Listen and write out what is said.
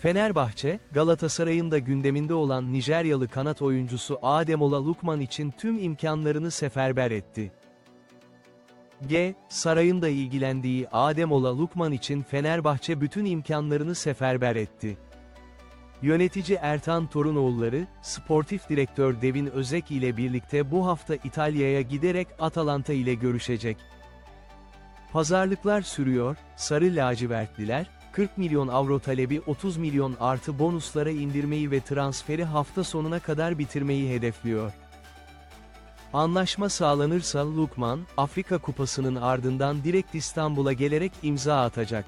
Fenerbahçe, Galatasaray'ın da gündeminde olan Nijeryalı kanat oyuncusu Ademola Lukman için tüm imkanlarını seferber etti. G. Saray'ın da ilgilendiği Ademola Lukman için Fenerbahçe bütün imkanlarını seferber etti. Yönetici Ertan Torunoğulları, sportif direktör Devin Özek ile birlikte bu hafta İtalya'ya giderek Atalanta ile görüşecek. Pazarlıklar sürüyor, Sarı lacivertliler, 40 milyon avro talebi 30 milyon artı bonuslara indirmeyi ve transferi hafta sonuna kadar bitirmeyi hedefliyor. Anlaşma sağlanırsa Lukman, Afrika Kupası'nın ardından direkt İstanbul'a gelerek imza atacak.